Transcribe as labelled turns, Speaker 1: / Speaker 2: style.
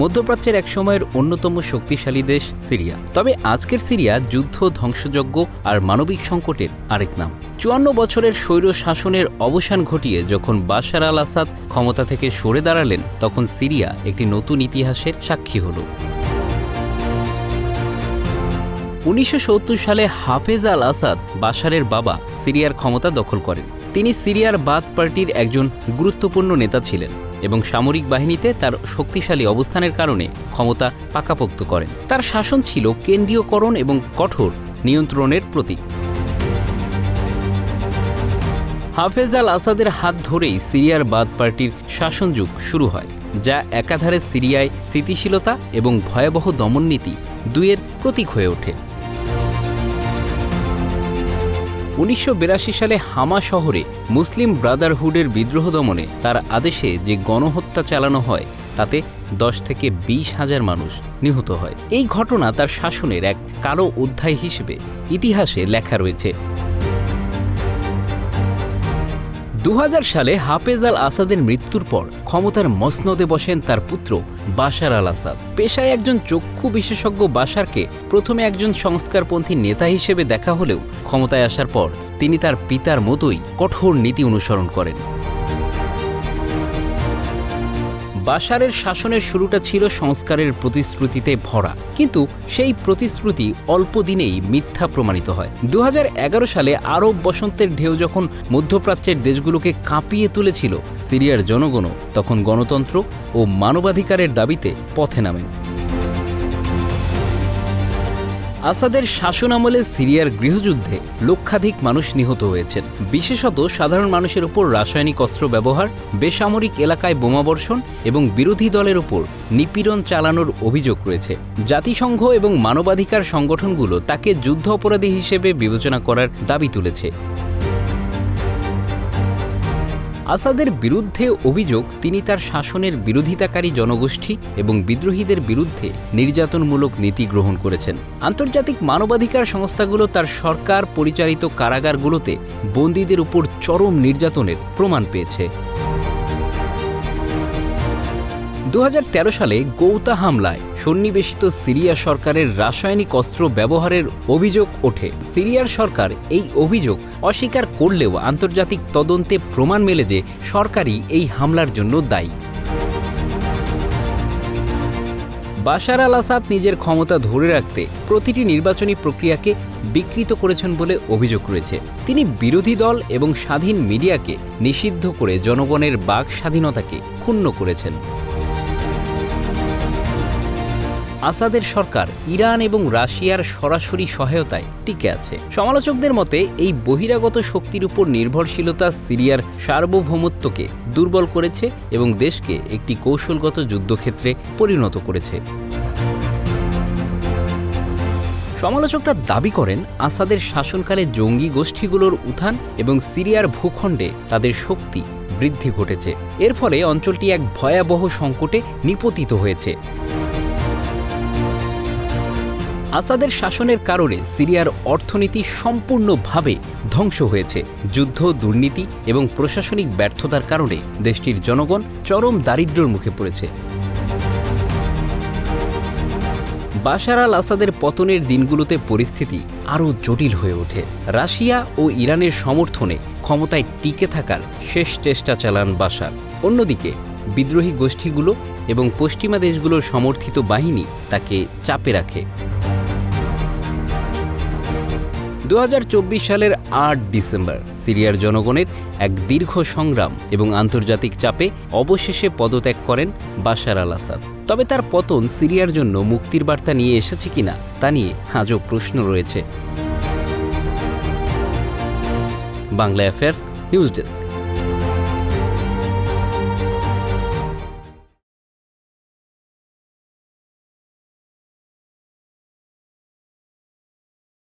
Speaker 1: মধ্যপ্রাচ্যের এক সময়ের অন্যতম শক্তিশালী দেশ সিরিয়া। তবে আজকের সিরিয়া যুদ্ধ, ধ্বংসযজ্ঞ আর মানবিক সংকটের আরেক নাম। চুয়ান্ন বছরের স্বৈর শাসনের অবসান ঘটিয়ে যখন বাশার আল আসাদ ক্ষমতা থেকে সরে দাঁড়ালেন, তখন সিরিয়া একটি নতুন ইতিহাসের সাক্ষী হলো। উনিশশো সালে হাফেজ আল আসাদ বাশারের বাবা সিরিয়ার ক্ষমতা দখল করেন। তিনি সিরিয়ার বাদ পার্টির একজন গুরুত্বপূর্ণ নেতা ছিলেন। এবং সামরিক বাহিনীতে তার শক্তিশালী অবস্থানের কারণে ক্ষমতা পাকাপোক্ত করেন। তার শাসন ছিল কেন্দ্রীয়করণ এবং কঠোর নিয়ন্ত্রণের প্রতীক। হাফেজ আল আসাদের হাত ধরেই সিরিয়ার বাদ পার্টির শাসনযুগ শুরু হয়, যা একাধারে সিরিয়ায় স্থিতিশীলতা এবং ভয়াবহ দমননীতি দুয়ের প্রতীক হয়ে ওঠে। উনিশশো বিরাশি সালে হামা শহরে মুসলিম ব্রাদারহুডের বিদ্রোহ দমনে তার আদেশে যে গণহত্যা চালানো হয়, তাতে দশ থেকে বিশ হাজার মানুষ নিহত হয়। এই ঘটনা তার শাসনের এক কালো অধ্যায় হিসেবে ইতিহাসে লেখা রয়েছে। দু হাজার সালে হাফেজ আল আসাদের মৃত্যুর পর ক্ষমতার মসনদে বসেন তার পুত্র বাশার আল আসাদ। পেশায় একজন চক্ষু বিশেষজ্ঞ বাশারকে প্রথমে একজন সংস্কারপন্থী নেতা হিসেবে দেখা হলেও ক্ষমতায় আসার পর তিনি তার পিতার মতোই কঠোর নীতি অনুসরণ করেন। বাশারের শাসনের শুরুটা ছিল সংস্কারের প্রতিশ্রুতিতে ভরা। কিন্তু সেই প্রতিশ্রুতি অল্প দিনেই মিথ্যা প্রমাণিত হয়। দু হাজার এগারো সালে আরব বসন্তের ঢেউ যখন মধ্যপ্রাচ্যের দেশগুলোকে কাঁপিয়ে তুলেছিল, সিরিয়ার জনগণও তখন গণতন্ত্র ও মানবাধিকারের দাবিতে পথে নামেন। আসাদের শাসন আমলে সিরিয়ার গৃহযুদ্ধে লক্ষাধিক মানুষ নিহত হয়েছেন। বিশেষত সাধারণ মানুষের উপর রাসায়নিক অস্ত্র ব্যবহার, বেসামরিক এলাকায় বোমাবর্ষণ এবং বিরোধী দলের উপর নিপীড়ন চালানোর অভিযোগ রয়েছে। জাতিসংঘ এবং মানবাধিকার সংগঠনগুলো তাকে যুদ্ধ অপরাধী হিসেবে বিবেচনা করার দাবি তুলেছে। আসাদের বিরুদ্ধে অভিযোগ, তিনি তার শাসনের বিরোধিতাকারী জনগোষ্ঠী এবং বিদ্রোহীদের বিরুদ্ধে নির্যাতনমূলক নীতি গ্রহণ করেছেন। আন্তর্জাতিক মানবাধিকার সংস্থাগুলো তার সরকার পরিচালিত কারাগারগুলোতে বন্দীদের উপর চরম নির্যাতনের প্রমাণ পেয়েছে। দু হাজার তেরো সালে গৌতা হামলায় সন্নিবেশিত সিরিয়া সরকারের রাসায়নিক অস্ত্র ব্যবহারের অভিযোগ ওঠে। সিরিয়ার সরকার এই অভিযোগ অস্বীকার করলেও আন্তর্জাতিক তদন্তে প্রমাণ মেলে যে সরকারই এই হামলার জন্য দায়ী। বাশার আল আসাদ নিজের ক্ষমতা ধরে রাখতে প্রতিটি নির্বাচনী প্রক্রিয়াকে বিকৃত করেছেন বলে অভিযোগ রয়েছে। তিনি বিরোধী দল এবং স্বাধীন মিডিয়াকে নিষিদ্ধ করে জনগণের বাক স্বাধীনতাকে ক্ষুণ্ণ করেছেন। আসাদের সরকার ইরান এবং রাশিয়ার সরাসরি সহায়তায় টিকে আছে। সমালোচকদের মতে, এই বহিরাগত শক্তির উপর নির্ভরশীলতা সিরিয়ার সার্বভৌমত্বকে দুর্বল করেছে এবং দেশকে একটি কৌশলগত যুদ্ধক্ষেত্রে পরিণত করেছে। সমালোচকরা দাবি করেন, আসাদের শাসনকালে জঙ্গি গোষ্ঠীগুলোর উত্থান এবং সিরিয়ার ভূখণ্ডে তাদের শক্তি বৃদ্ধি ঘটেছে। এর ফলে অঞ্চলটি এক ভয়াবহ সংকটে নিপতিত হয়েছে। আসাদের শাসনের কারণে সিরিয়ার অর্থনীতি সম্পূর্ণভাবে ধ্বংস হয়েছে। যুদ্ধ, দুর্নীতি এবং প্রশাসনিক ব্যর্থতার কারণে দেশটির জনগণ চরম দারিদ্র্যের মুখে পড়েছে। বাশার আল আসাদের পতনের দিনগুলোতে পরিস্থিতি আরও জটিল হয়ে ওঠে। রাশিয়া ও ইরানের সমর্থনে ক্ষমতায় টিকে থাকার শেষ চেষ্টা চালান বাশার। অন্যদিকে, বিদ্রোহী গোষ্ঠীগুলো এবং পশ্চিমা দেশগুলোর সমর্থিত বাহিনী তাকে চাপে রাখে। দু হাজার চব্বিশ সালের আট ডিসেম্বর সিরিয়ার জনগণের এক দীর্ঘ সংগ্রাম এবং আন্তর্জাতিক চাপে অবশেষে পদত্যাগ করেন বাশার আল আসাদ। তবে তার পতন সিরিয়ার জন্য মুক্তির বার্তা নিয়ে এসেছে কিনা তা নিয়ে আজও প্রশ্ন রয়েছে। Bangla affairs news desk